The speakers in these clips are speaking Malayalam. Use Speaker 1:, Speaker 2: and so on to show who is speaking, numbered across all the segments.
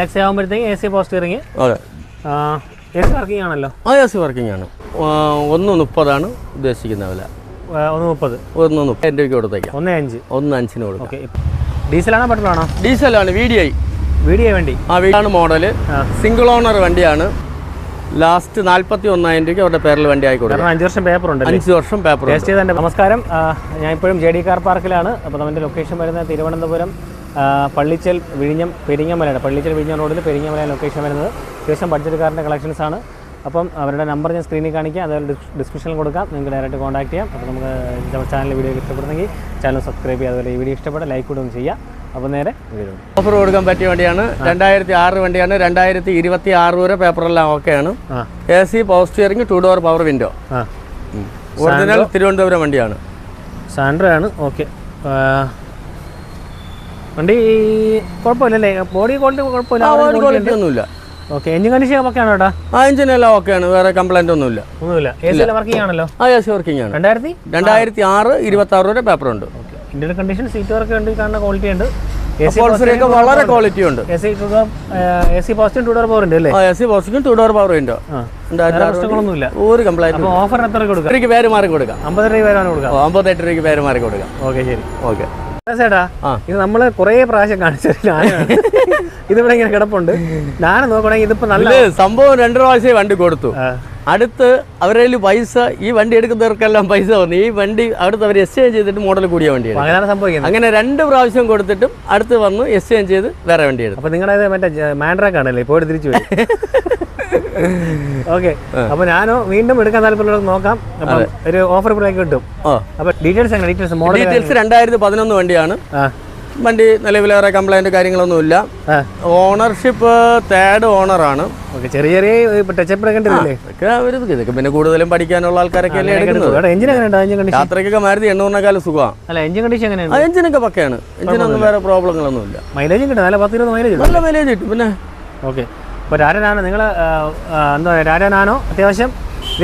Speaker 1: ലക്സ് ആകുമ്പോഴത്തേക്ക് എ സി പോസ്റ്റ് ഇറങ്ങി.
Speaker 2: അതെ.
Speaker 1: എ സി വർക്കിംഗ് ആണല്ലോ?
Speaker 2: ആ എ സി വർക്കിംഗ് ആണ്. ഒന്ന് മുപ്പതാണ് ഉദ്ദേശിക്കുന്ന വില.
Speaker 1: ഒന്ന് മുപ്പത്.
Speaker 2: ഒന്ന് മുപ്പത്. എന്റെ കൊടുത്തേക്കാം.
Speaker 1: ഒന്ന് അഞ്ച്.
Speaker 2: ഒന്ന് അഞ്ചിന് കൊടുക്കും.
Speaker 1: ഡീസലാണോ പെട്രോളാണോ?
Speaker 2: ഡീസലാണ് V D I
Speaker 1: V D I വണ്ടി.
Speaker 2: ആ വീടാണ് മോഡൽ സിംഗിൾ ഓണർ വണ്ടിയാണ്. ലാസ്റ്റ് നാൽപ്പത്തി ഒന്നായിരം രൂപയ്ക്ക് അവരുടെ പേരിൽ വണ്ടി
Speaker 1: ആയിക്കോട്ടെ അഞ്ച് വർഷം പേപ്പർ ഉണ്ട്
Speaker 2: അഞ്ച് വർഷം പേപ്പർ
Speaker 1: നമസ്കാരം. ഞാൻ ഇപ്പോഴും ജെ ഡി കാർ പാർക്കിലാണ് അപ്പോൾ നമ്മുടെ ലൊക്കേഷൻ വരുന്നത് തിരുവനന്തപുരം പള്ളിച്ചൽ വിഴിഞ്ഞം പെരിങ്ങമലയാണ്. പള്ളിച്ചൽ വിഴിഞ്ഞം റോഡിൽ പെരിങ്ങമല ലൊക്കേഷൻ വരുന്നത്. അത്യാവശ്യം ബഡ്ജറ്റ് കാറിന്റെ കളക്ഷൻസ് ആണ്. അപ്പം അവരുടെ നമ്പർ ഞാൻ സ്ക്രീനിൽ കാണിക്കാം. അതായത് ഡിസ്ക്രിപ്ഷനിൽ കൊടുക്കാം. നിങ്ങൾക്ക് ഡയറക്റ്റ് കോൺടാക്ട് ചെയ്യാം. അപ്പോൾ നമുക്ക് ചാനൽ വീഡിയോ ഇഷ്ടപ്പെടുന്നെങ്കിൽ ചാനൽ സബ്സ്ക്രൈബ് ചെയ്യുക. അതുപോലെ ഈ വീഡിയോ ഇഷ്ടപ്പെട്ട ലൈക്ക് കൂടെ ഒന്ന് ചെയ്യാം അപ്പോൾ നേരെ
Speaker 2: ഓഫർ കൊടുക്കാൻ പറ്റിയ വണ്ടിയാണ്. രണ്ടായിരത്തി ആറ് വണ്ടിയാണ്. രണ്ടായിരത്തി ഇരുപത്തി ആറ് വരെ പേപ്പറെല്ലാം ഓക്കെയാണ് A C power steering two door power window original Thiruvananthapuram വണ്ടിയാണ്.
Speaker 1: സാൻഡ്ര ആണ്. ഓക്കെ വണ്ടി കുഴപ്പമില്ലല്ലേ? ബോഡി ക്വാളിറ്റി കുഴപ്പമില്ല
Speaker 2: ഒന്നുമില്ല.
Speaker 1: ഓക്കെ എഞ്ചിൻ കണ്ടീഷൻ ഒക്കെ ആണോ
Speaker 2: ആ ആണ് വേറെ കംപ്ലൈന്റ് ഒന്നുമില്ല.
Speaker 1: ഒന്നുമില്ല. എ സി വർക്കിംഗ് ആണല്ലോ?
Speaker 2: ആ എ സി വർക്കിംഗ് ആണ്.
Speaker 1: രണ്ടായിരത്തി
Speaker 2: രണ്ടായിരത്തി ആറ് ഇരുപത്തി ആറ് വരെ പേപ്പറുണ്ട്
Speaker 1: okay Indian condition seat work ഉണ്ട് കാണുന്ന ക്വാളിറ്റി ഉണ്ട്.
Speaker 2: വളരെ ക്വാളിറ്റി ഉണ്ട്.
Speaker 1: ഉണ്ട്
Speaker 2: ഒരു കംപ്ലൈന്റ്
Speaker 1: ഓഫർ എത്ര കൊടുക്കാം?
Speaker 2: പേര് മാറി കൊടുക്കാം.
Speaker 1: രൂപ
Speaker 2: പേര് മാറി കൊടുക്കാം.
Speaker 1: ഓക്കെ ശരി.
Speaker 2: ഓക്കെ
Speaker 1: ചേട്ടാ ഇത് നമ്മൾ കൊറേ പ്രാവശ്യം കാണിച്ചാണ് ഇതിവിടെ ഇങ്ങനെ കിടപ്പുണ്ട്. ഞാൻ നോക്കണെങ്കിൽ ഇതിപ്പോ നല്ല
Speaker 2: സംഭവം രണ്ടു പ്രാവശ്യം വണ്ടി കൊടുത്തു. അടുത്ത് അവരുടെ പൈസ ഈ വണ്ടി എടുക്കുന്നവർക്കെല്ലാം പൈസ വന്നു. ഈ വണ്ടി അടുത്ത് അവർ എക്സ്ചേഞ്ച് ചെയ്തിട്ട് മോഡൽ കൂടിയ
Speaker 1: വണ്ടി
Speaker 2: വണ്ടിയാണ്
Speaker 1: അങ്ങനെയാണ് സംഭവിക്കുന്നത്.
Speaker 2: അങ്ങനെ രണ്ട് പ്രാവശ്യം കൊടുത്തിട്ടും അടുത്ത് വന്നു എക്സ്ചേഞ്ച് ചെയ്ത് വേറെ വണ്ടി എടുത്തു.
Speaker 1: അപ്പൊ നിങ്ങളുടെ മറ്റേ മാൻഡ്രാക്കാണല്ലേ? ഇപ്പോൾ തിരിച്ചു ഓക്കെ അപ്പൊ ഞാനോ വീണ്ടും എടുക്കാൻ താല്പര്യമുള്ളത് നോക്കാം. ഒരു ഓഫർ പ്രൈസ് കിട്ടും. അപ്പൊ ഡീറ്റെയിൽസ് എങ്ങനെ? ഡീറ്റെയിൽസ് മോഡൽ
Speaker 2: ഡീറ്റെയിൽസ് രണ്ടായിരത്തി പതിനൊന്ന് വണ്ടിയാണ്. വണ്ടി നിലവിൽ വേറെ കംപ്ലൈന്റ് കാര്യങ്ങളൊന്നുമില്ല ഓണർഷിപ്പ് തേർഡ് ഓണറാണ്
Speaker 1: ചെറിയ ചെറിയ ടച്ചപ്പ്
Speaker 2: ഇതൊക്കെ പിന്നെ കൂടുതലും പഠിക്കാനുള്ള ആൾക്കാരൊക്കെ അല്ലേ എടുക്കുന്നത്. യാത്രയ്ക്കൊക്കെ മാരുതി എണ്ണൂറിനേക്കാളും സുഖമാണ്
Speaker 1: എഞ്ചിൻ കണ്ടീഷൻ
Speaker 2: ആ
Speaker 1: എങ്ങനെയുണ്ട്?
Speaker 2: എഞ്ചിനൊക്കെ പക്കയാണ്. എഞ്ചിനൊന്നും വേറെ പ്രോബ്ലങ്ങളൊന്നുമില്ല
Speaker 1: മൈലേജും കിട്ടും. നല്ല പത്ത് ഇരുപത് മൈലേജ്
Speaker 2: നല്ല മൈലേജ് കിട്ടും. പിന്നെ
Speaker 1: ഓക്കെ അപ്പോൾ രാരനാണ് നിങ്ങൾ എന്താ പറയുക രാരനാണോ അത്യാവശ്യം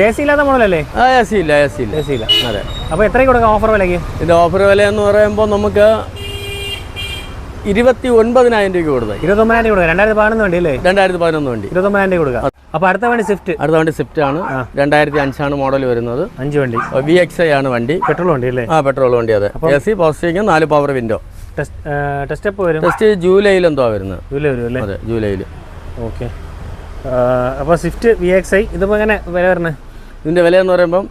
Speaker 1: എ സി ഇല്ലാത്ത മോഡലല്ലേ?
Speaker 2: ആ എ സി ഇല്ല എ സി ഇല്ല.
Speaker 1: എ സി ഇല്ല.
Speaker 2: അതെ.
Speaker 1: അപ്പോൾ എത്രയ്ക്ക് കൊടുക്കാം ഓഫർ വിലയ്ക്ക്?
Speaker 2: ഇത് ഓഫർ വില എന്ന് പറയുമ്പോൾ നമുക്ക് ഇരുപത്തി ഒൻപതിനായിരം കൊടുക്കാം കൊടുത്തായി
Speaker 1: ഇരുപത്തൊമ്പതിനായിരം രൂപ കൊടുക്കാം. രണ്ടായിരത്തി പതിനൊന്ന് വണ്ടി അല്ലേ?
Speaker 2: രണ്ടായിരത്തി പതിനൊന്ന് വണ്ടി.
Speaker 1: ഇരുപത്തൊമ്പതിനായിരം രൂപ കൊടുക്കാം. അപ്പോൾ അടുത്ത വണ്ടി സ്വിഫ്റ്റ്?
Speaker 2: അടുത്ത വണ്ടി സ്വിഫ്റ്റ് ആണ്. രണ്ടായിരത്തി അഞ്ചാണ് മോഡൽ വരുന്നത്.
Speaker 1: അഞ്ച് വണ്ടി.
Speaker 2: വി എക്സ് ഐ ആണ് വണ്ടി.
Speaker 1: പെട്രോൾ വണ്ടി അല്ലേ?
Speaker 2: ആ പെട്രോൾ വണ്ടി അതെ. എ സി പോസ്റ്റിങ് നാല് power window
Speaker 1: test test up വരും?
Speaker 2: ടെസ്റ്റ് ജൂലൈയിൽ എന്തോ വരുന്നത്.
Speaker 1: ജൂലൈ വരും അല്ലേ
Speaker 2: അതെ ജൂലൈയിൽ
Speaker 1: ഓക്കെ. അപ്പോൾ സ്വിഫ്റ്റ് വി എക്സ് ഐ ഇതിപ്പോൾ എങ്ങനെ വില വരണേ?
Speaker 2: ഇതിന്റെ വില എന്ന് പറയുമ്പം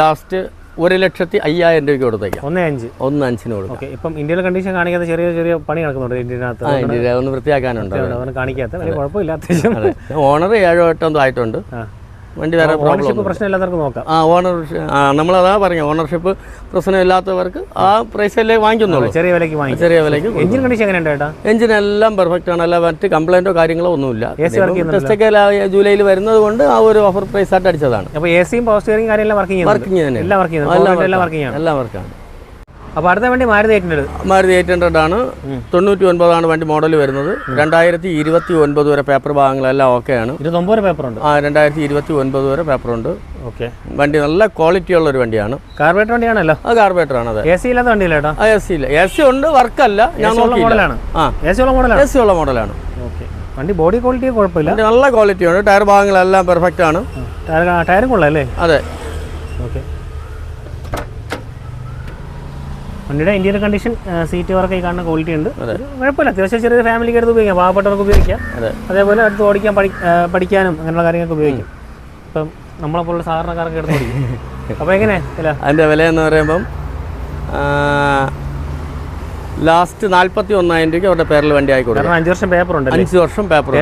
Speaker 2: ലാസ്റ്റ് ഒരു ലക്ഷത്തി അയ്യായിരം രൂപയ്ക്ക് കൊടുത്തേക്കാം.
Speaker 1: ഒന്നേ അഞ്ച്.
Speaker 2: ഒന്ന് അഞ്ചിന് കൊടുക്കും.
Speaker 1: ഓക്കെ ഇപ്പം ഇന്ത്യയിലെ കണ്ടീഷൻ കാണിക്കാത്ത ചെറിയ ചെറിയ പണി നടക്കുന്നുണ്ട് ഇന്ത്യനകത്ത്
Speaker 2: ഒന്ന് വൃത്തിയാക്കാനുണ്ട്.
Speaker 1: കാണിക്കാത്ത കുഴപ്പമില്ല അത്യാവശ്യം
Speaker 2: ഓണർ ഏഴോ എട്ടോ ഒന്നും ആയിട്ടുണ്ട്. വണ്ടി വേറെ
Speaker 1: ഓണർഷിപ്പ് പ്രശ്നമില്ലാത്തവർക്ക് നോക്കാം.
Speaker 2: ആ ഓണർ നമ്മളതാ പറഞ്ഞു ഓണർഷിപ്പ് പ്രശ്നമില്ലാത്തവർക്ക് ആ പ്രൈസല്ലേ വാങ്ങിക്കുന്നുള്ളൂ.
Speaker 1: ചെറിയ വിലയ്ക്ക് വാങ്ങിക്കാം.
Speaker 2: ചെറിയ വിലയ്ക്ക്
Speaker 1: എഞ്ചിൻ കണ്ടീഷൻ എങ്ങനെയുണ്ട് ചേട്ടാ
Speaker 2: എഞ്ചിൻ എല്ലാം പെർഫെക്റ്റ് ആണ്. അല്ല മറ്റ് കംപ്ലൈന്റോ കാര്യങ്ങളോ ഒന്നുമില്ല. ടെസ്റ്റൊക്കെ ജൂലൈയിൽ വരുന്നത് കൊണ്ട് ആ ഒരു ഓഫർ പ്രൈസ് ആയിട്ട് അടിച്ചതാണ്.
Speaker 1: അപ്പോൾ എ സിയും പവർ സ്റ്റിയറിംഗ് കാര്യമെല്ലാം വർക്കിംഗ്
Speaker 2: വർക്കിംഗ് തന്നെ
Speaker 1: എല്ലാം വർക്ക് എല്ലാം വർക്കിംഗ് ആണ്.
Speaker 2: എല്ലാം വർക്കാണ്
Speaker 1: അപ്പോൾ അടുത്ത വണ്ടി മാരുതി എയ്റ്റിന്റെ
Speaker 2: മാരുതി എയ്റ്റ് ഹൺഡ്രഡ് ആണ്. തൊണ്ണൂറ്റി ഒൻപതാണ് വണ്ടി മോഡൽ വരുന്നത്. രണ്ടായിരത്തി ഇരുപത്തി ഒൻപത് വരെ പേപ്പർ ഭാഗങ്ങളെല്ലാം ഓക്കെയാണ്
Speaker 1: ഇരുപത്തൊമ്പത് വരെ പേപ്പർ ഉണ്ട്.
Speaker 2: ആ രണ്ടായിരത്തി ഇരുപത്തി ഒൻപത് വരെ പേപ്പറുണ്ട്
Speaker 1: ഓക്കെ
Speaker 2: വണ്ടി നല്ല ക്വാളിറ്റി ഉള്ള ഒരു വണ്ടിയാണ്.
Speaker 1: കാർബേറ്റർ വണ്ടിയാണല്ലോ.
Speaker 2: ആ കാർബേറ്റർ ആണ് അതെ.
Speaker 1: എ സി ഇല്ലാത്ത വണ്ടി
Speaker 2: ആ എസ് സി ഇല്ല. എസ് സി ഉണ്ട് വർക്കല്ല ഞാൻ
Speaker 1: മോഡലാണ്.
Speaker 2: ആ.
Speaker 1: എ സി ഉള്ള മോഡലാണ്.
Speaker 2: എസ് സി ഉള്ള മോഡലാണ്.
Speaker 1: ഓക്കെ വണ്ടി ബോഡി ക്വാളിറ്റി കുഴപ്പമില്ല.
Speaker 2: നല്ല ക്വാളിറ്റി ഉണ്ട് ടയർ ഭാഗങ്ങളെല്ലാം പെർഫെക്റ്റ് ആണ്.
Speaker 1: ടയർ ടയറും കൊള്ളാം അല്ലേ?
Speaker 2: അതെ.
Speaker 1: ഓക്കെ വണ്ടിയുടെ ഇന്ത്യൻ കണ്ടീഷൻ സീറ്റ് വർക്ക് ഈ കാണുന്ന ക്വാളിറ്റി ഉണ്ട്. കുഴപ്പമില്ല. അത്യാവശ്യം ചെറിയ ഫാമിലിക്ക് എടുത്ത് ഉപയോഗിക്കാം. പാവപ്പെട്ടവർക്ക് ഉപയോഗിക്കാം. അതേപോലെ അടുത്ത് ഓടിക്കാൻ പഠി പഠിക്കാനും അങ്ങനെയുള്ള കാര്യങ്ങൾക്ക് ഉപയോഗിക്കും. ഇപ്പം നമ്മളെ പോലുള്ള സാധാരണക്കാർക്ക് എടുത്ത് ഓടിക്കും. അപ്പോൾ എങ്ങനെ? ഇല്ല
Speaker 2: അതിന്റെ വില എന്ന് പറയുമ്പം ലാസ്റ്റ് നാൽപ്പത്തി ഒന്നായിരം രൂപയ്ക്ക് അവരുടെ പേരിൽ വണ്ടി
Speaker 1: ആയിക്കോട്ടെ അഞ്ച് വർഷം പേപ്പർ ഉണ്ട്
Speaker 2: അഞ്ച് വർഷം പേപ്പർ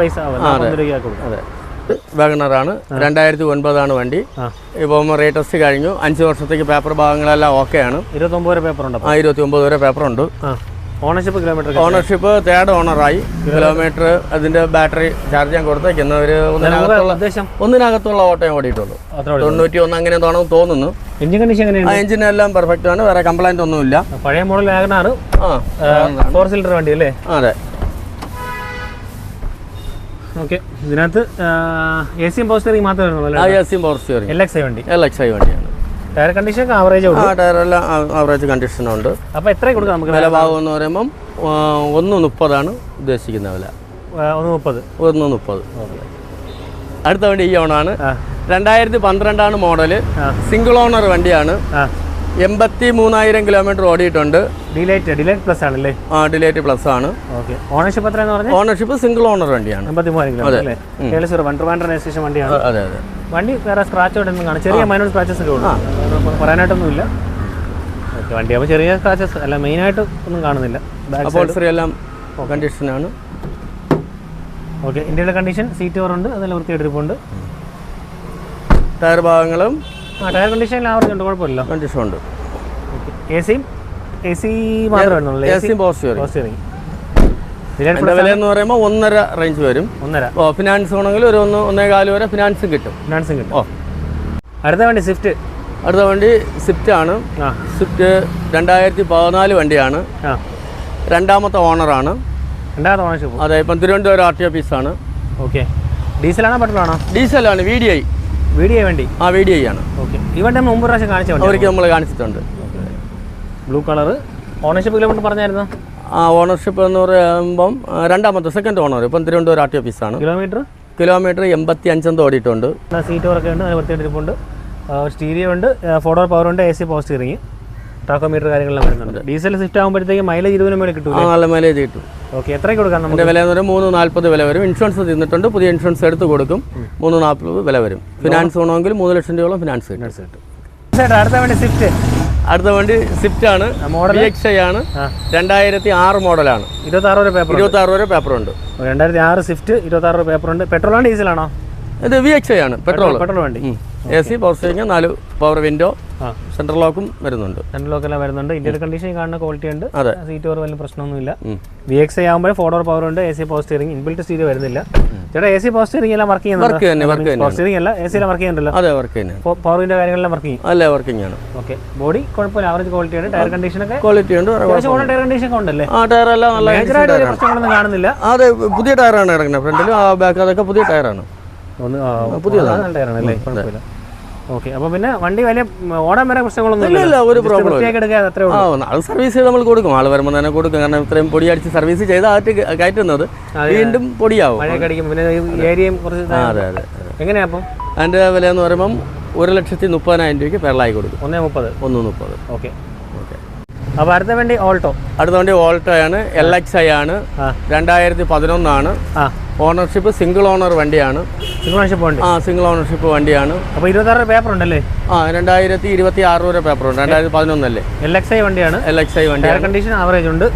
Speaker 1: പൈസ രൂപ
Speaker 2: അതെ. വാഗണറാണ്. രണ്ടായിരത്തി ഒൻപതാണ് വണ്ടി.
Speaker 1: ഇപ്പം
Speaker 2: ഇപ്പം ടെസ്റ്റ് കഴിഞ്ഞു. അഞ്ച് വർഷത്തേക്ക് പേപ്പർ ഭാഗങ്ങളെല്ലാം ഓക്കെയാണ്
Speaker 1: ഇരുപത്തൊമ്പത് വരെ പേപ്പർ ഉണ്ട്?
Speaker 2: ആ ഇരുപത്തി ഒമ്പത് വരെ പേപ്പർ
Speaker 1: ഉണ്ട്. ഓണർഷിപ്പ് കിലോമീറ്റർ
Speaker 2: ഓണർഷിപ്പ് തേർഡ് ഓണറായി കിലോമീറ്റർ അതിന്റെ ബാറ്ററി ചാർജ് ചെയ്യാൻ കൊടുത്തേക്കുന്ന ഒരു ഒന്നിനകത്തുള്ള ഒന്നിനകത്തുള്ള ഓട്ടം ഓടിയിട്ടുള്ളൂ. തൊണ്ണൂറ്റി ഒന്ന് അങ്ങനെ തോന്നുന്നു തോന്നുന്നു.
Speaker 1: എഞ്ചിൻ കണ്ടീഷൻ
Speaker 2: എങ്ങനെയാണ്
Speaker 1: എഞ്ചിൻ
Speaker 2: എല്ലാം പെർഫെക്റ്റ് ആണ്. വേറെ കംപ്ലൈന്റ് ഒന്നുമില്ല.
Speaker 1: പഴയ മോഡൽ വാഗണാറ്
Speaker 2: ആ
Speaker 1: ഫോർ സിലിണ്ടർ വണ്ടി അല്ലേ?
Speaker 2: അതെ.
Speaker 1: ഓക്കെ ഇതിനകത്ത് എ സിയും സ്റ്റിയറിംഗ് മാത്രമേ വരുന്നുള്ളൂ
Speaker 2: ആ സിയും power steering
Speaker 1: L X I വണ്ടി.
Speaker 2: എൽ എക്സ് ഐ വണ്ടിയാണ്.
Speaker 1: ടയർ കണ്ടീഷൻ ആവറേജ്
Speaker 2: ആ ടയറെല്ലാം ആവറേജ് കണ്ടീഷനുണ്ട്
Speaker 1: അപ്പോൾ എത്ര കൊടുക്കാം നമുക്ക്
Speaker 2: വില ഭാഗം എന്ന് പറയുമ്പം ഒന്ന് മുപ്പതാണ് ഉദ്ദേശിക്കുന്ന വില.
Speaker 1: ഒന്ന് മുപ്പത്.
Speaker 2: ഒന്ന് മുപ്പത്. അടുത്ത വണ്ടി ഈ ഓണാണ്
Speaker 1: ആ.
Speaker 2: രണ്ടായിരത്തി പന്ത്രണ്ടാണ്
Speaker 1: മോഡൽ.
Speaker 2: സിംഗിൾ ഓണർ വണ്ടിയാണ്. എൺപത്തി മൂന്നായിരം കിലോമീറ്റർ ഓടിയിട്ടുണ്ട്.
Speaker 1: ഡിലേറ്റ് ഡിലേറ്റ് പ്ലസ് ആണല്ലേ?
Speaker 2: ആ ഡിലേറ്റ് പ്ലസ് ആണ്.
Speaker 1: ഓക്കെ ഓണർഷിപ്പ് എന്ന് പറഞ്ഞാൽ
Speaker 2: ഓണർഷിപ്പ് സിംഗിൾ ഓണർ വണ്ടിയാണ്.
Speaker 1: എൺപത്തി മൂവായിരം കിലോമീറ്റർ അല്ലേ? കേളി സീറോ വൺ ട്രിവാൻഡ്രം രജിസ്ട്രേഷൻ വണ്ടിയാണ്.
Speaker 2: അതെ അതെ
Speaker 1: വണ്ടി വേറെ സ്ക്രാച്ച് ഒന്നും കാണാം. ചെറിയ മൈനോർ സ്ക്രാച്ചസ് ഒക്കെ ഉള്ളൂ. വേറെ പറയാനായിട്ടൊന്നുമില്ല. ഓക്കെ വണ്ടി അപ്പോൾ ചെറിയ സ്ക്രാച്ചസ് അല്ല മെയിനായിട്ട് ഒന്നും കാണുന്നില്ല.
Speaker 2: എല്ലാം കണ്ടീഷനാണ്
Speaker 1: ഓക്കെ ഇന്ത്യയുടെ കണ്ടീഷൻ സീറ്റ് കവറുണ്ട് അതെല്ലാം വൃത്തിയെടുപ്പുണ്ട്
Speaker 2: ടയർ ഭാഗങ്ങളും
Speaker 1: ടയർ കണ്ടീഷൻ ആവറേജ് ഉണ്ട് കുഴപ്പമില്ല
Speaker 2: കണ്ടീഷൻ ഉണ്ട്.
Speaker 1: എ സിയും എ സി മാത്രമേ വരുന്നുള്ളൂ
Speaker 2: എ സി പോസ്റ്റ് വരും
Speaker 1: സ്റ്റിയറിംഗ് ഡിലൈറ്റ്
Speaker 2: വില എന്ന് പറയുമ്പോൾ ഒന്നര റേഞ്ച് വരും.
Speaker 1: ഒന്നര.
Speaker 2: ഓ ഫിനാൻസ് ആണെങ്കിൽ ഒരു ഒന്ന് ഒന്നേകാൽ വരെ ഫിനാൻസും കിട്ടും.
Speaker 1: ഫിനാൻസും കിട്ടും.
Speaker 2: ഓ.
Speaker 1: അടുത്ത വണ്ടി സ്വിഫ്റ്റ്
Speaker 2: അടുത്ത വണ്ടി സ്വിഫ്റ്റ് ആണ്.
Speaker 1: ആ.
Speaker 2: സ്വിഫ്റ്റ് രണ്ടായിരത്തി പതിനാല് വണ്ടിയാണ്.
Speaker 1: ആ.
Speaker 2: രണ്ടാമത്തെ ഓണറാണ്
Speaker 1: രണ്ടാമത്തെ ഓണർഷിപ്പ്
Speaker 2: അതെ ഇപ്പം തിരുവനന്തപുരം ആർ ടി ഓഫീസാണ്
Speaker 1: ഓക്കെ ഡീസലാണോ പെട്രോളാണോ
Speaker 2: ഡീസലാണ് വി ഡി ഐ
Speaker 1: വീഡിയോ വേണ്ടി?
Speaker 2: ആ വീഡിയോ ചെയ്യാണ്.
Speaker 1: ഓക്കെ. ഈ വണ്ടി നമ്മൾ മുമ്പ് പ്രാവശ്യം കാണിച്ചു
Speaker 2: അവർക്ക് നമ്മൾ കാണിച്ചിട്ടുണ്ട്.
Speaker 1: ബ്ലൂ കളർ ഓണർഷിപ്പ് കിലോമീറ്റർ പറഞ്ഞായിരുന്നു?
Speaker 2: ആ ഓണർഷിപ്പ് എന്ന് പറയുമ്പം രണ്ടാമത്തെ സെക്കൻഡ് ഓണർ ഇപ്പം തിരുവനന്തപുരം ആർ ടി ഓഫീസാണ്
Speaker 1: കിലോമീറ്റർ
Speaker 2: കിലോമീറ്റർ എൺപത്തി അഞ്ചെന്തോ ഓടിയിട്ടുണ്ട്
Speaker 1: സീറ്റ് വർക്കൊക്കെ ഉണ്ട് അതിന് വൃത്തിയായിട്ടിരിപ്പുണ്ട് സ്റ്റീരിയോ ഉണ്ട് ഫോട്ടോ പവർ ഉണ്ട് എ സി പോസ്റ്റ് ഇറങ്ങി. ടാക്കോമീറ്റർ കാര്യങ്ങളെല്ലാം വരുന്നുണ്ട്. ഡീസൽ സ്വിഫ്റ്റ് ആകുമ്പോഴത്തേക്ക് മൈലേജ് ഇരുപതിനും മേലെ
Speaker 2: ആ നല്ല മൈലേജ് കിട്ടും.
Speaker 1: ഓക്കെ എത്ര കൊടുക്കാം നമുക്ക്?
Speaker 2: വില എന്ന് പറയുമ്പോൾ മൂന്ന് നാൽപ്പത് വില വരും. ഇൻഷുറൻസ് തിന്നിട്ടുണ്ട് പുതിയ ഇൻഷുറൻസ് എടുത്ത് കൊടുക്കും. മൂന്ന് നാൽപ്പത് വില വരും. ഫിനാൻസ് വേണമെങ്കിൽ മൂന്ന് ലക്ഷം രൂപയോളം ഫിനാൻസ് കിട്ടും.
Speaker 1: അടുത്ത വണ്ടി സ്വിഫ്റ്റ്
Speaker 2: അടുത്ത വണ്ടി സ്വിഫ്റ്റ് ആണ്.
Speaker 1: മോഡൽ
Speaker 2: ആണ്. രണ്ടായിരത്തി ആറ് മോഡലാണ്.
Speaker 1: ഇരുപത്തി ആറ് പേപ്പർ
Speaker 2: ഇരുപത്തി ആറ് വരെ പേപ്പറുണ്ട്
Speaker 1: രണ്ടായിരത്തി ആറ് സ്വിഫ്റ്റ് ഇരുപത്തി ആറ് പേപ്പർ ഉണ്ട്. പെട്രോളാണോ ഡീസലാണോ
Speaker 2: ഇത് വി എക്സ് ഐ ആണ് പെട്രോൾ
Speaker 1: പെട്രോൾ വണ്ടി.
Speaker 2: എ സി പവർ സ്റ്റിയറിംഗ് നാല് പവർ വിൻഡോ സെൻട്രൽ ലോക്കും വരുന്നുണ്ട്.
Speaker 1: സെൻട്രൽ ലോക്കെല്ലാം വരുന്നുണ്ട്. ഇന്ത്യയുടെ കണ്ടീഷൻ കാണുന്ന ക്വാളിറ്റി ഉണ്ട്.
Speaker 2: അതെ.
Speaker 1: സീറ്റ് ഓർ വലിയ പ്രശ്നമൊന്നുമില്ല. വി എക്സ് ഐ ആകുമ്പോൾ ഫോർ പവർ ഉണ്ട്. A C power steering inbuilt stereo വരുന്നില്ല. ചേട്ടാ എ സി പവർ സ്റ്റിയറിംഗ് എല്ലാം വർക്ക്
Speaker 2: വർക്ക് തന്നെ വർക്ക് തന്നെ.
Speaker 1: പവർ സ്റ്റിയറിംഗ് അല്ല എ സി എല്ലാം വർക്ക് ചെയ്യുന്നുണ്ടല്ലോ.
Speaker 2: അതെ വർക്ക് തന്നെ
Speaker 1: പവർ കാര്യങ്ങളെല്ലാം വർക്ക് ചെയ്യും?
Speaker 2: അല്ലേ വർക്കിംഗ് ആണ്
Speaker 1: ഓക്കെ ബോഡി കുഴപ്പമില്ല. ആവറേജ് ക്വാളിറ്റി ഉണ്ട്. ടയർ കണ്ടീഷൻ ഒക്കെ
Speaker 2: ക്വാളിറ്റി ഉണ്ട്
Speaker 1: ടയർ കണ്ടീഷൻ ഒക്കെ ഉണ്ടല്ലേ?
Speaker 2: ആ ടയർ
Speaker 1: എല്ലാം നല്ല പ്രശ്നങ്ങളൊന്നും കാണുന്നില്ല.
Speaker 2: അതെ പുതിയ ടയറാണ് ഇറങ്ങുന്നത്. ഫ്രണ്ടിലും ആ ബാക്ക് അതൊക്കെ പുതിയ ടയറാണ്
Speaker 1: ഒന്ന് പുതിയതാണ്. ടയറാണ് അല്ലേ കുഴപ്പമില്ല. ഓക്കെ. അപ്പോൾ പിന്നെ വണ്ടി വലിയ ഓടാൻ വരെ പ്രശ്നങ്ങളൊന്നും
Speaker 2: ഇല്ല, ഇല്ല, ഒരു
Speaker 1: പ്രോബ്ലം
Speaker 2: ആ അത് സർവീസ് ചെയ്ത് നമ്മൾ കൊടുക്കും. ആൾ വരുമ്പോൾ തന്നെ കൊടുക്കും. കാരണം ഇത്രയും പൊടി അടിച്ച് സർവീസ് ചെയ്ത് ആറ്റ് കയറ്റുന്നത് വീണ്ടും പൊടിയാവും.
Speaker 1: പിന്നെ ഏരിയയും കുറച്ച്
Speaker 2: അതെ അതെ
Speaker 1: എങ്ങനെയാ അപ്പം?
Speaker 2: അതിന്റെ വില എന്ന് പറയുമ്പം ഒരു ലക്ഷത്തി മുപ്പതിനായിരം രൂപയ്ക്ക് പെരളായി കൊടുക്കും.
Speaker 1: ഒന്നേ മുപ്പത്.
Speaker 2: ഒന്ന് മുപ്പത്.
Speaker 1: ഓക്കെ.
Speaker 2: ഓക്കെ.
Speaker 1: അപ്പോൾ അടുത്ത വണ്ടി ഓൾട്ടോ?
Speaker 2: അടുത്ത വണ്ടി ഓൾട്ടോ ആണ് എൽ എക്സ് ഐ ആണ്
Speaker 1: ആ.
Speaker 2: രണ്ടായിരത്തി പതിനൊന്നാണ് ഓണർഷിപ്പ് സിംഗിൾ ഓണർ വണ്ടിയാണ്.
Speaker 1: സിംഗിൾ ഓണർഷിപ്പ് വണ്ടി?
Speaker 2: ആ സിംഗിൾ ഓണർഷിപ്പ് വണ്ടിയാണ്.
Speaker 1: അപ്പോൾ ഇരുപത്താറ് പേപ്പർ ഉണ്ടല്ലേ?
Speaker 2: ആ രണ്ടായിരത്തി ഇരുപത്തി ആറ് വരെ പേപ്പറുണ്ട് രണ്ടായിരത്തി പതിനൊന്നല്ലേ
Speaker 1: എൽ എക്സ് ഐ വണ്ടിയാണ്.
Speaker 2: എൽ എക്സ് ഐ
Speaker 1: വണ്ടി
Speaker 2: എയർ
Speaker 1: കണ്ടീഷൻ ആവറേജ് ഉണ്ട്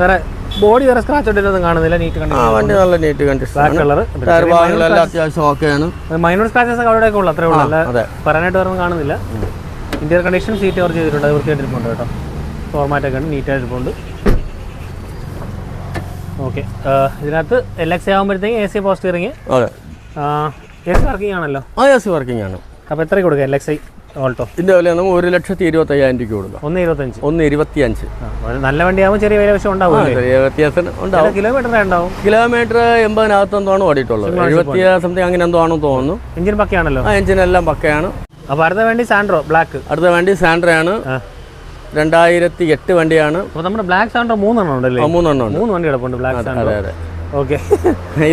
Speaker 1: വേറെ ബോഡി വേറെ സ്ക്രാച്ച് ഒന്നും കാണുന്നില്ല നീറ്റ്
Speaker 2: ആ
Speaker 1: കണ്ടീഷൻ
Speaker 2: വണ്ടി നല്ല നീറ്റ് കണ്ടീഷൻ
Speaker 1: കളർ
Speaker 2: ടയർ ഭാഗങ്ങളെല്ലാം അത്യാവശ്യം ഓക്കെയാണ്
Speaker 1: മൈനൂർ സ്ക്രാച്ചസ് ഒക്കെ അവിടെയൊക്കെ ഉള്ളു. അത്രേ ഉള്ളൂ. അല്ല പറയാനായിട്ട് വേറെ കാണുന്നില്ല. ഇന്റീരിയർ കണ്ടീഷൻ സീറ്റ് കവർ ചെയ്തിട്ടുണ്ട്. അത് വൃത്തിയായിട്ടിരിപ്പുണ്ട് കേട്ടോ. ഫോർമാറ്റൊക്കെ ഉണ്ട് നീറ്റായിട്ടിരിപ്പുണ്ട് ഓക്കെ ഇതിനകത്ത് എൽ എക്സ് ആകുമ്പോഴത്തേക്കും എ സി പോസ്റ്റ് ഇറങ്ങി.
Speaker 2: അതെ.
Speaker 1: എ സി വർക്കിംഗ് ആണല്ലോ.
Speaker 2: ആ എ സി വർക്കിംഗ് ആണ്.
Speaker 1: അപ്പോൾ എത്ര കൊടുക്കുക എൽ എക്സ് ഐ ഓൾട്ടോ
Speaker 2: ഇതിന്റെ വില നമുക്ക് ഒരു ലക്ഷത്തി ഇരുപത്തി അയ്യായിരം രൂപ കൊടുക്കാം.
Speaker 1: ഒന്ന് ഇരുപത്തഞ്ച്.
Speaker 2: ഒന്ന് ഇരുപത്തി അഞ്ച്
Speaker 1: നല്ല വണ്ടിയാകുമ്പോൾ ചെറിയ വില വിഷയം ഉണ്ടാവും
Speaker 2: ചെറിയ വ്യത്യാസം ഉണ്ടാവും.
Speaker 1: കിലോമീറ്റർ ഉണ്ടാവും.
Speaker 2: കിലോമീറ്റർ എൺപതിനകത്ത് എന്തോആണ് ഓടിയിട്ടുള്ളത് എഴുപത്തി സംതിങ് അങ്ങനെ എന്തോ ആണെന്ന് തോന്നുന്നു.
Speaker 1: എഞ്ചിൻ പക്കയാണല്ലോ.
Speaker 2: ആ എഞ്ചിനെല്ലാം പക്കയാണ്.
Speaker 1: അപ്പോൾ അടുത്ത വേണ്ടി സാൻഡ്രോ ബ്ലാക്ക്
Speaker 2: അടുത്ത വേണ്ടി സാൻഡ്രയാണ്
Speaker 1: ആ.
Speaker 2: രണ്ടായിരത്തി എട്ട് വണ്ടിയാണ്.
Speaker 1: അപ്പോൾ നമ്മുടെ ബ്ലാക്ക് സാൻഡർ മൂന്നെണ്ണം ഉണ്ടല്ലേ
Speaker 2: മൂന്നെണ്ണം ഉണ്ട്.
Speaker 1: മൂന്ന് വണ്ടി കിടപ്പുണ്ട് ബ്ലാക്ക്
Speaker 2: സാൻഡർ
Speaker 1: ഓക്കെ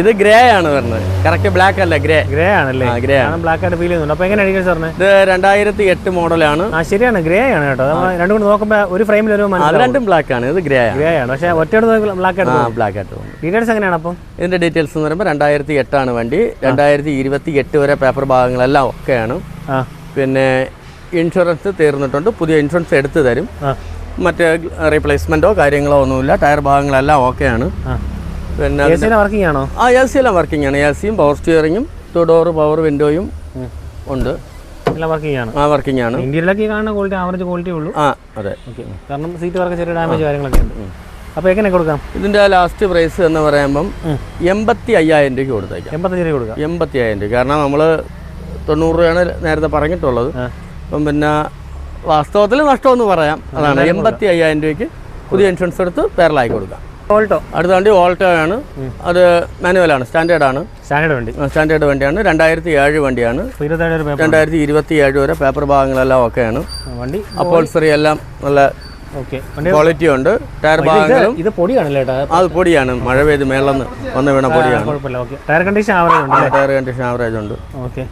Speaker 2: ഇത് ഗ്രേ ആണ് വരുന്നത്. കറക്റ്റ് ബ്ലാക്ക് അല്ല ഗ്രേ
Speaker 1: ഗ്രേ ആണല്ലേ?
Speaker 2: ഗ്രേ ആണ്.
Speaker 1: ബ്ലാക്ക് ആയിട്ട് ഫീൽ ചെയ്യുന്നുണ്ട്. അപ്പോൾ എങ്ങനെയായിരിക്കും സാറിന്?
Speaker 2: ഇത് രണ്ടായിരത്തി എട്ട് മോഡലാണ്.
Speaker 1: ആ ശരിയാണ്. ഗ്രേ ആണ് കേട്ടോ. രണ്ടും കൂടി നോക്കുമ്പോൾ ഒരു ഫ്രെയിമിൽ ഒരു
Speaker 2: അത് രണ്ടും ബ്ലാക്ക് ആണ്. ഇത് ഗ്രേ ആണ്.
Speaker 1: ഗ്രേ ആണ്. പക്ഷേ ഒറ്റയോട് ബ്ലാക്ക് ആയിട്ട്
Speaker 2: ബ്ലാക്ക് ആയിട്ട്
Speaker 1: ഡീറ്റെയിൽസ് എങ്ങനെയാണ് അപ്പം?
Speaker 2: ഇതിന്റെ ഡീറ്റെയിൽസ് എന്ന് പറയുമ്പോൾ രണ്ടായിരത്തി എട്ടാണ് വണ്ടി. രണ്ടായിരത്തി ഇരുപത്തി എട്ട് വരെ പേപ്പർ ഭാഗങ്ങളെല്ലാം ഒക്കെയാണ്. പിന്നെ ഇൻഷുറൻസ് തീർന്നിട്ടുണ്ട്. പുതിയ ഇൻഷുറൻസ് എടുത്തു തരും. മറ്റേ റീപ്ലേസ്മെന്റോ കാര്യങ്ങളോ ഒന്നുമില്ല. ടയർ ഭാഗങ്ങളെല്ലാം ഓക്കെയാണ്. പിന്നെ
Speaker 1: വർക്കിംഗ് ആണോ
Speaker 2: ആ എ സി എല്ലാം വർക്കിംഗ് ആണ് എ സിയും പവർ സ്റ്റിയറിങ്ങും ടു ഡോർ പവർ വിൻഡോയും ഉണ്ട്.
Speaker 1: എല്ലാം വർക്കിംഗ് ആണ്
Speaker 2: ആ വർക്കിംഗ് ആണ്
Speaker 1: ഇന്ത്യയിലൊക്കെ കാണുന്ന ക്വാളിറ്റി ആവറേജ് ക്വാളിറ്റി ഉള്ളൂ.
Speaker 2: ആ അതെ.
Speaker 1: ഓക്കെ. കാരണം സീറ്റ് വർക്ക് ചെറിയ ഡാമേജ് കാര്യങ്ങളൊക്കെ ഉണ്ട്. അപ്പോൾ എങ്ങനെ കൊടുക്കാം?
Speaker 2: ഇതിന്റെ ലാസ്റ്റ് പ്രൈസ് എന്ന് പറയുമ്പം. എൺപത്തി അയ്യായിരം രൂപയ്ക്ക് കൊടുത്തേക്കാം.
Speaker 1: എൺപത്തഞ്ച് രൂപ കൊടുക്കാം.
Speaker 2: എൺപത്തി അയ്യായിരം രൂപ കാരണം നമ്മൾ തൊണ്ണൂറ് രൂപയാണ് നേരത്തെ പറഞ്ഞിട്ടുള്ളത്. അപ്പം പിന്നെ വാസ്തവത്തിൽ നഷ്ടമെന്ന് പറയാം. അതാണ് എൺപത്തി അയ്യായിരം രൂപയ്ക്ക് പുതിയ ഇൻഷുറൻസ് എടുത്ത് പേരലായി കൊടുക്കാം
Speaker 1: ഓൾട്ടോ?
Speaker 2: അടുത്ത വണ്ടി ഓൾട്ടോ ആണ്. അത് മാനുവലാണ് സ്റ്റാൻഡേർഡ് ആണ്.
Speaker 1: സ്റ്റാൻഡേർഡ് വണ്ടി.
Speaker 2: സ്റ്റാൻഡേർഡ് വണ്ടിയാണ്. രണ്ടായിരത്തി ഏഴ് വണ്ടിയാണ് രണ്ടായിരത്തി ഇരുപത്തി ഏഴ് വരെ പേപ്പർ ഭാഗങ്ങളെല്ലാം ഓക്കെയാണ്
Speaker 1: വണ്ടി
Speaker 2: അപ്പോൾസറി എല്ലാം നല്ല ക്വാളിറ്റി ഉണ്ട്. ടയർ ഭാഗങ്ങളും
Speaker 1: ഇത് പൊടിയാണല്ലേ
Speaker 2: അത് പൊടിയാണ്. മഴ പെയ്ത് മേളന്ന് വന്ന് വീണ പൊടിയാണ്.
Speaker 1: ടയർ കണ്ടീഷൻ ആവറേജ് ഉണ്ട്
Speaker 2: ടയർ കണ്ടീഷൻ ആവറേജ് ഉണ്ട്.
Speaker 1: ഓക്കെ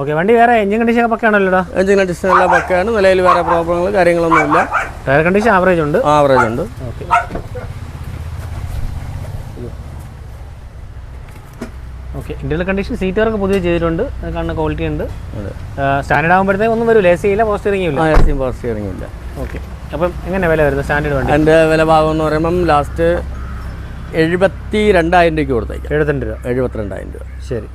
Speaker 1: ഓക്കെ വണ്ടി വേറെ എഞ്ചിൻ കണ്ടീഷൻ ഒക്കെ പക്കാണല്ലോടാ
Speaker 2: എഞ്ചിൻ കണ്ടീഷൻ എല്ലാം പക്കാണ് നിലയിൽ വേറെ പ്രോബ്ലങ്ങൾ കാര്യങ്ങളൊന്നും ഇല്ല.
Speaker 1: ടയർ കണ്ടീഷൻ ആവറേജ് ഉണ്ട്.
Speaker 2: ആവറേജ് ഉണ്ട്.
Speaker 1: ഓക്കെ. ഓക്കെ ഇന്ത്യയിലെ കണ്ടീഷൻ സീറ്റ് വർക്ക് പുതിയ ചെയ്തിട്ടുണ്ട്. കാണുന്ന ക്വാളിറ്റി ഉണ്ട്. സ്റ്റാൻഡേർഡ് ആകുമ്പോഴത്തേക്ക് ഒന്നും വരും എ സി ഇല്ല പോസ്റ്ററിംഗ് ഇല്ല.
Speaker 2: എ സിയും പോസ്റ്റ് ഇറങ്ങി ഇല്ല.
Speaker 1: ഓക്കെ. അപ്പം എങ്ങനെ വില വരുന്നത്? സ്റ്റാൻഡേർഡ് വണ്ടി.
Speaker 2: എന്റെ വില ഭാഗം എന്ന് പറയുമ്പം ലാസ്റ്റ് എഴുപത്തി രണ്ടായിരം രൂപയ്ക്ക് കൊടുത്തേക്കാം.
Speaker 1: എഴുപത്തിരണ്ട് രൂപ.
Speaker 2: എഴുപത്തിരണ്ടായിരം രൂപ.
Speaker 1: ശരി.